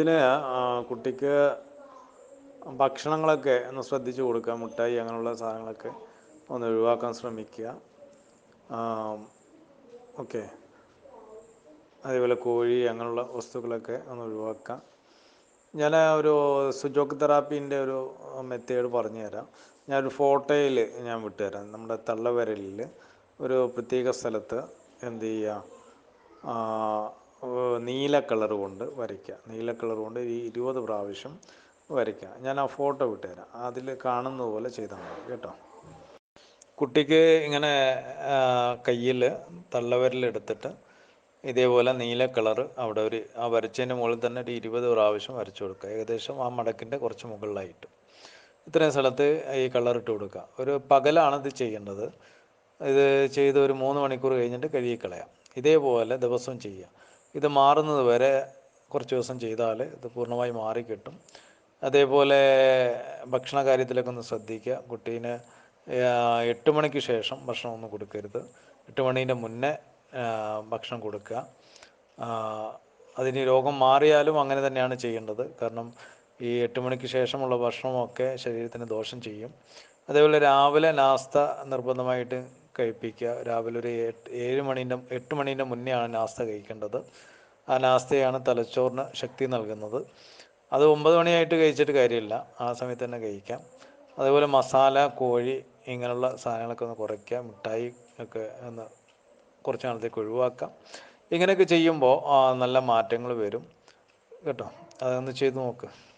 ഇതിന് കുട്ടിക്ക് ഭക്ഷണങ്ങളൊക്കെ ഒന്ന് ശ്രദ്ധിച്ചു കൊടുക്കുക. മിഠായി അങ്ങനെയുള്ള സാധനങ്ങളൊക്കെ ഒന്ന് ഒഴിവാക്കാൻ ശ്രമിക്കുക. ഓക്കെ. അതേപോലെ കോഴി അങ്ങനെയുള്ള വസ്തുക്കളൊക്കെ ഒന്ന് ഒഴിവാക്കുക. ഞാൻ ഒരു സുജോക്ക് തെറാപ്പീന്റെ ഒരു മെത്തേഡ് പറഞ്ഞു തരാം ഞാനൊരു ഫോട്ടോയിൽ ഞാൻ വിട്ടുതരാം. നമ്മുടെ തള്ളവരലിൽ ഒരു പ്രത്യേക സ്ഥലത്ത് എന്ത് ചെയ്യുക? നീല കളർ കൊണ്ട് വരയ്ക്കുക. നീല കളർ കൊണ്ട് ഈ ഇരുപത് പ്രാവശ്യം വരയ്ക്കുക. ഞാൻ ആ ഫോട്ടോ വിട്ടുതരാം അതിൽ കാണുന്ന പോലെ ചെയ്താൽ മതി കേട്ടോ. കുട്ടിക്ക് ഇങ്ങനെ കയ്യിൽ തള്ളവരലെടുത്തിട്ട് ഇതേപോലെ നീല കളർ അവിടെ ഒരു ആ വരച്ചതിന്റെ മുകളിൽ തന്നെ ഒരു ഇരുപത് പ്രാവശ്യം വരച്ചു കൊടുക്കുക. ഏകദേശം ആ മടക്കിന്റെ കുറച്ച് മുകളിലായിട്ട്. ഇത്രയും സ്ഥലത്ത് ഈ കളർ ഇട്ട് കൊടുക്കുക. ഒരു പകലാണ് ഇത് ചെയ്യേണ്ടത്. ഇത് ചെയ്ത് ഒരു മൂന്ന് മണിക്കൂർ കഴിഞ്ഞിട്ട് കഴുകിക്കളയാം ഇതേപോലെ ദിവസവും ചെയ്യുക. ഇത് മാറുന്നത് വരെ കുറച്ച് ദിവസം ചെയ്താൽ ഇത് പൂർണമായി മാറിക്കിട്ടും അതേപോലെ ഭക്ഷണ കാര്യത്തിലൊക്കെ ഒന്ന് ശ്രദ്ധിക്കുക. കുട്ടീന് എട്ട് മണിക്ക് ശേഷം ഭക്ഷണം ഒന്നും കൊടുക്കരുത്. എട്ട് മണീന്റെ മുന്നേ ഭക്ഷണം കൊടുക്കുക. അതിന് രോഗം മാറിയാലും അങ്ങനെ തന്നെയാണ് ചെയ്യേണ്ടത്. കാരണം ഈ എട്ട് മണിക്ക് ശേഷമുള്ള ഭക്ഷണമൊക്കെ ശരീരത്തിന് ദോഷം ചെയ്യും. അതേപോലെ രാവിലെ നാസ്ത നിർബന്ധമായിട്ട് കഴിപ്പിക്കുക. രാവിലെ ഒരു ഏഴ് മണീന്റെ എട്ട് മണീന്റെ ആണ് നാസ്ത കഴിക്കേണ്ടത്. ആ നാസ്തയാണ് തലച്ചോറിന് ശക്തി നൽകുന്നത്. അത് ഒമ്പത് മണിയായിട്ട് കഴിച്ചിട്ട് കാര്യമില്ല. ആ സമയത്ത് തന്നെ കഴിക്കാം. അതേപോലെ മസാല കോഴി ഇങ്ങനെയുള്ള സാധനങ്ങളൊക്കെ ഒന്ന് കുറയ്ക്കുക. മിഠായി ഒക്കെ ഒന്ന് കുറച്ച് നാളത്തേക്ക് ഒഴിവാക്കാം. ഇങ്ങനെയൊക്കെ ചെയ്യുമ്പോൾ നല്ല മാറ്റങ്ങൾ വരും. കേട്ടോ? അതൊന്ന് ചെയ്ത് നോക്ക്.